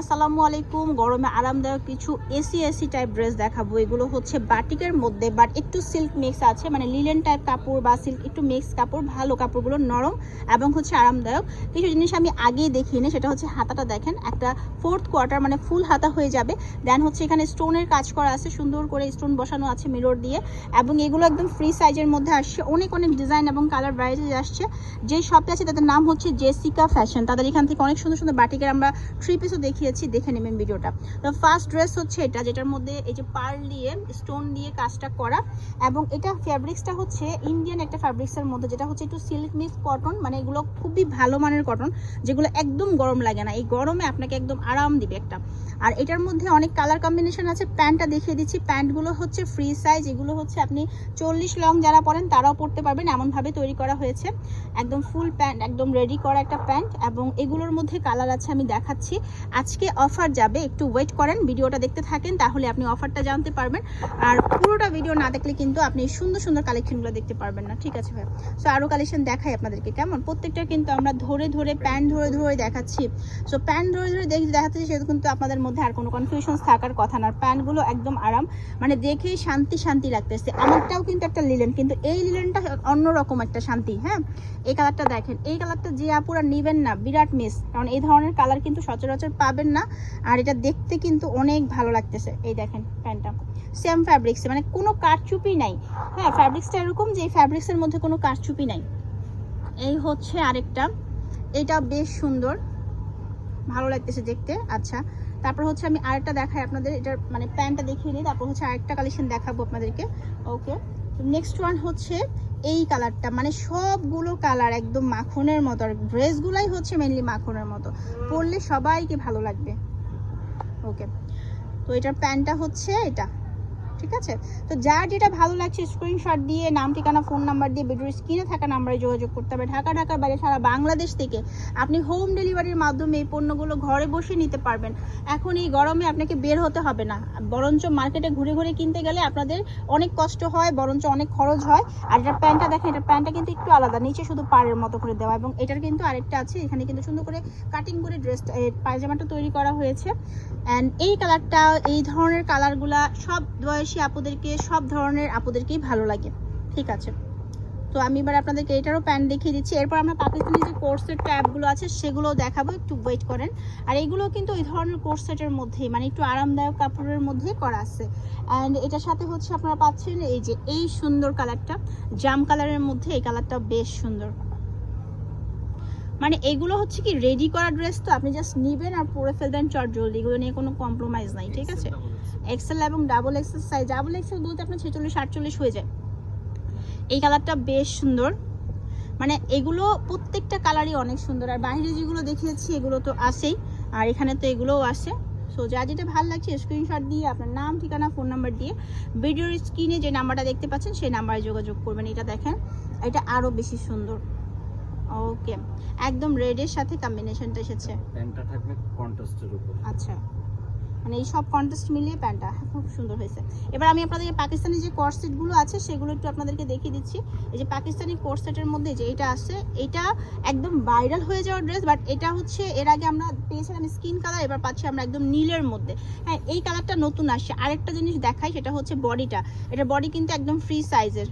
আসসালামু আলাইকুম, গরমে আরামদায়ক কিছু এসি এসি টাইপ ড্রেস দেখাবো। এগুলো হচ্ছে বাটিকের মধ্যে বাট একটু সিল্ক মিক্স আছে মানে লিলেন টাইপ কাপড় বা সিল্ক একটু মিক্স কাপড়, ভালো কাপড়গুলো নরম এবং হচ্ছে আরামদায়ক। কিছু জিনিস আমি আগেই দেখিয়ে নিই সেটা হচ্ছে হাতাটা দেখেন, একটা ফোর্থ কোয়ার্টার মানে ফুল হাতা হয়ে যাবে। দেন হচ্ছে এখানে স্টোনের কাজ করা আছে, সুন্দর করে স্টোন বসানো আছে মিরর দিয়ে এবং এগুলো একদম ফ্রি সাইজের মধ্যে আসছে। অনেক অনেক ডিজাইন এবং কালার ভ্যারাইটিস আসছে। যে শপে আছে, তাদের নাম হচ্ছে জেসিকা ফ্যাশন তাদের এখান থেকে অনেক সুন্দর সুন্দর বাটিকের আমরা থ্রি পিসও দেখিয়েছি, দেখে নেবেন ভিডিওটা। তো ফার্স্ট ড্রেস হচ্ছে এটা, যেটার মধ্যে এই যে পার্ল দিয়ে স্টোন দিয়ে কাজটা করা, এবং এটা ফ্যাব্রিক্সটা হচ্ছে ইন্ডিয়ান একটা ফ্যাব্রিক্সের মধ্যে, যেটা হচ্ছে একটু সিল্ক মিক্স কটন মানে এগুলো খুবই ভালো মানের কটন যেগুলো একদম গরম লাগে না। এই গরমে আপনাকে একদম আরাম দিবে একটা। আর এটার মধ্যে অনেক কালার কম্বিনেশন আছে, প্যান্টটা দেখিয়ে দিচ্ছি। প্যান্টগুলো হচ্ছে ফ্রি সাইজ এগুলো হচ্ছে আপনি চল্লিশ লং যারা পরেন, তারাও পরতে পারবেন। এমনভাবে তৈরি করা হয়েছে। একদম ফুল প্যান্ট একদম রেডি করা একটা প্যান্ট এবং এগুলোর মধ্যে কালার আছে, আমি দেখাচ্ছি। আজকে অফার যাবে, একটু ওয়েট করেন, ভিডিওটা দেখতে থাকেন, তাহলে আপনি অফারটা জানতে পারবেন। আর পুরোটা ভিডিও না দেখলে কিন্তু আপনি সুন্দর সুন্দর কালেকশনগুলো দেখতে পারবেন না, ঠিক আছে ভাই? সো আরও কালেকশন দেখাই আপনাদেরকে, কেমন? প্রত্যেকটা কিন্তু আমরা ধরে ধরে প্যান্ট ধরে ধরে দেখাচ্ছি। সো প্যান্ট ধরে ধরে দেখে দেখাচ্ছি, সেহেতু কিন্তু আপনাদের মধ্যে আর কোনো কনফিউশন থাকার কথা না। প্যান্টগুলো একদম আরাম মানে দেখেই শান্তি শান্তি লাগতেছে। আমারটাও কিন্তু একটা লিলেন কিন্তু এই লিলেনটা অন্যরকম একটা শান্তি হ্যাঁ? এই কালারটা দেখেন, এই কালারটা যে আপুরা নেবেন না, বিরাট মিস কারণ এই ধরনের কালার কিন্তু সচরাচর পাবেন না। আর এটা দেখতে কিন্তু অনেক ভালো লাগতেছে। এই দেখেন প্যান্টটা সেম ফ্যাব্রিক্সে মানে কোনো কারচুপি নাই। হ্যাঁ ফ্যাব্রিক্সটা এরকম যে এই ফ্যাব্রিক্সের মধ্যে কোনো কারচুপি নাই। এই হচ্ছে আরেকটা। এটা বেশ সুন্দর। ভালো লাগতেছে দেখতে। আচ্ছা তারপর হচ্ছে আমি আরেকটা দেখাই আপনাদের। এটার মানে প্যান্টটা দেখিয়ে নিই তারপর হচ্ছে আরেকটা কালেকশন দেখাবো আপনাদেরকে। ওকে নেক্সট ওয়ান হচ্ছে এই কালারটা মানে সবগুলো কালার একদম মাখনের মতো, আর ড্রেসগুলাই হচ্ছে মেনলি মাখনের মতো। পরলে সবাইকে ভালো লাগবে। ওকে তো এটার প্যান্টটা হচ্ছে এটা। ঠিক আছে? তো যার যেটা ভালো লাগছে স্ক্রিনশট দিয়ে, নাম, ঠিকানা ফোন নাম্বার দিয়ে ভিডিওর স্ক্রিনে থাকা নাম্বারে যোগাযোগ করতে হবে। ঢাকা, ঢাকার বাইরে সারা বাংলাদেশ থেকে আপনি হোম ডেলিভারির মাধ্যমে এই পণ্যগুলো ঘরে বসে নিতে পারবেন। এখন এই গরমে আপনাকে বের হতে হবে না। বরঞ্চ মার্কেটে ঘুরে ঘুরে কিনতে গেলে আপনাদের অনেক কষ্ট হয়, বরঞ্চ অনেক খরচ হয়। আর এটার প্যান্টটা দেখেন এটার প্যান্টটা কিন্তু একটু আলাদা, নিচে শুধু পাড়ের মতো করে দেওয়া। এবং এটার কিন্তু আরেকটা আছে, এখানে কিন্তু সুন্দর করে কাটিং করে ড্রেস পায়জামাটা তৈরি করা হয়েছে। অ্যান্ড এই কালারটা এই ধরনের কালারগুলা সব বয়সী আপুদেরকে, সব ধরনের আপুদেরকেই ভালো লাগে। ঠিক আছে? তো আমি এবার আপনাদেরকে এটারও প্যান্ট দেখিয়ে দিচ্ছি। এরপর আমরা পাকিস্তানি যে কোর্সের ট্যাবগুলো আছে সেগুলো দেখাবো। একটু ওয়েট করেন। আর এগুলো কিন্তু ওই ধরনের কোর্সেটের মধ্যেই মানে একটু আরামদায়ক কাপড়ের মধ্যেই করা আছে। অ্যান্ড এটার সাথে হচ্ছে আপনারা পাচ্ছেন এই যে, এই সুন্দর কালারটা জাম কালারের মধ্যে এই কালারটা বেশ সুন্দর। মানে এগুলো হচ্ছে কি রেডি করা ড্রেস তো আপনি জাস্ট নিবেন আর পরে ফেলবেন চট জলদি। এগুলো নিয়ে কোনো কম্প্রোমাইজ নাই ঠিক আছে? এক্সেল এবং double XL size double XL বলতে আপনার ছেচল্লিশ আটচল্লিশ হয়ে যায়। এই কালারটা বেশ সুন্দর। মানে এগুলো প্রত্যেকটা কালারই অনেক সুন্দর। আর বাইরে যেগুলো দেখিয়েছি এগুলো তো আসেই আর এখানে তো এগুলোও আসে সো যা যেটা ভালো লাগছে স্ক্রিনশট দিয়ে আপনার নাম ঠিকানা ফোন নাম্বার দিয়ে ভিডিওর স্ক্রিনে যে নাম্বারটা দেখতে পাচ্ছেন সেই নাম্বারে যোগাযোগ করবেন। এটা দেখেন এটা আরও বেশি সুন্দর। ওকে একদম রেডের সাথে কম্বিনেশনটা এসেছে। প্যান্টটা থাকবে কন্ট্রাস্টের উপর। আচ্ছা। মানে এই সব কন্টেস্ট মিলিয়ে প্যান্টটা খুব সুন্দর হয়েছে। এবার আমি আপনাদেরকে পাকিস্তানি যে কোর্সেটগুলো আছে সেগুলো একটু আপনাদেরকে দেখিয়ে দিচ্ছি। এই যে পাকিস্তানি কোর্সেটের মধ্যে যে এটা আছে এটা একদম ভাইরাল হয়ে যাওয়ার ড্রেস বাট এটা হচ্ছে এর আগে আমরা পেয়েছিলাম স্কিন কালার এবার পাচ্ছি আমরা একদম নীলের মধ্যে। হ্যাঁ এই কালারটা নতুন আসছে। আরেকটা জিনিস দেখাই সেটা হচ্ছে বডিটা এটা বডি কিন্তু একদম ফ্রি সাইজের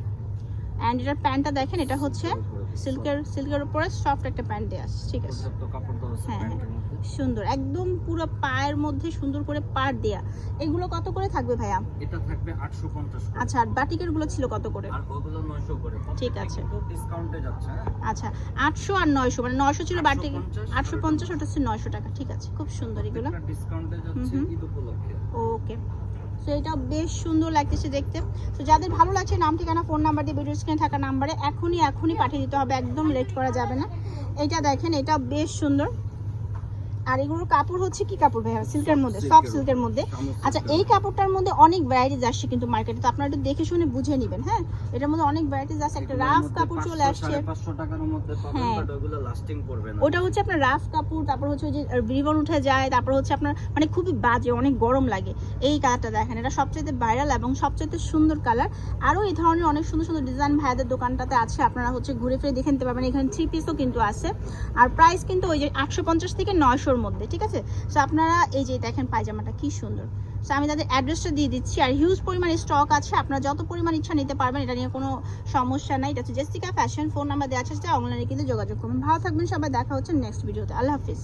অ্যান্ড এটার প্যান্টটা দেখেন এটা হচ্ছে সিল্কের সিল্কের উপরে সফট একটা প্যান্ট দেওয়া আছে ঠিক আছে? হ্যাঁ, হ্যাঁ। সুন্দর একদম পুরো পায়ের মধ্যে সুন্দর করে পাড় দেয়া। এগুলো কত করে থাকবে ভাইয়া? এটা থাকবে 850 আচ্ছা আর বাটিকেরগুলো ছিল কত করে? আর ওগুলো 900 করে। ঠিক আছে। ডিসকাউন্টে যাচ্ছে হ্যাঁ। আচ্ছা আটশো আর নয়শো মানে নয়শো ছিল বাটিক 850 আটশো পঞ্চাশ ওটা হচ্ছে নয়শো টাকা ঠিক আছে খুব সুন্দর এগুলো। ডিসকাউন্টে যাচ্ছে। ঈদ উপলক্ষে। ওকে সো বেশ সুন্দর লাগতেছে দেখতে। তো যাদের ভালো লাগছে নাম, ঠিকানা, ফোন নাম্বার দিয়ে ভিডিও স্ক্রিনে থাকা নাম্বারে এখনই এখনই পাঠিয়ে দিতে হবে, একদম লেট করা যাবে না। এটা দেখেন এটা বেশ সুন্দর। আর এগুলোর কাপড় হচ্ছে কি কাপড় ভাইয়া? সিল্কের মধ্যে সফট সিল্কের মধ্যে। আচ্ছা এই কাপড়টার মধ্যে অনেক ভ্যারাইটিস আসছে কিন্তু মার্কেটে তো আপনারা একটু দেখে শুনে বুঝে নেবেন হ্যাঁ? এটার মধ্যে অনেক ভ্যারাইটিস আছে। একটা রাফ কাপড় চলে আসছে। 550 টাকার মধ্যে পাবেন হ্যাঁ। বাট ওগুলো লাস্টিং করবে না। ওটা হচ্ছে আপনার রাফ কাপড় তারপর হচ্ছে ওই যে রিবন উঠে যায় তারপর হচ্ছে আপনার মানে খুবই বাজে অনেক গরম লাগে। এই কালারটা দেখেন এটা সবচেয়ে ভাইরাল এবং সবচেয়ে সুন্দর কালার। আরও এই ধরনের অনেক সুন্দর সুন্দর ডিজাইন ভাইয়াদের দোকানটাতে আছে আপনারা হচ্ছে ঘুরে ফিরে দেখে নিতে পারবেন। এখানে থ্রি পিসও কিন্তু আছে। আর প্রাইস কিন্তু ওই যে আটশো পঞ্চাশ থেকে নয়শো দুশোর মধ্যে, ঠিক আছে? সো আপনারা এই যে দেখেন পায়জামাটা কি সুন্দর। সো আমি তাদের অ্যাড্রেসটা দিয়ে দিচ্ছি। আর হিউজ পরিমাণে স্টক আছে। আপনারা যত পরিমাণ ইচ্ছা নিতে পারবেন, এটা নিয়ে কোনো সমস্যা নাই। এটা হচ্ছে জেসিকা ফ্যাশন ফোন নাম্বার দেওয়া আছে। অনলাইনে কিন্তু যোগাযোগ করবেন। ভালো থাকবেন সবাই। দেখা হচ্ছে নেক্সট ভিডিওতে আল্লাহ হাফিজ।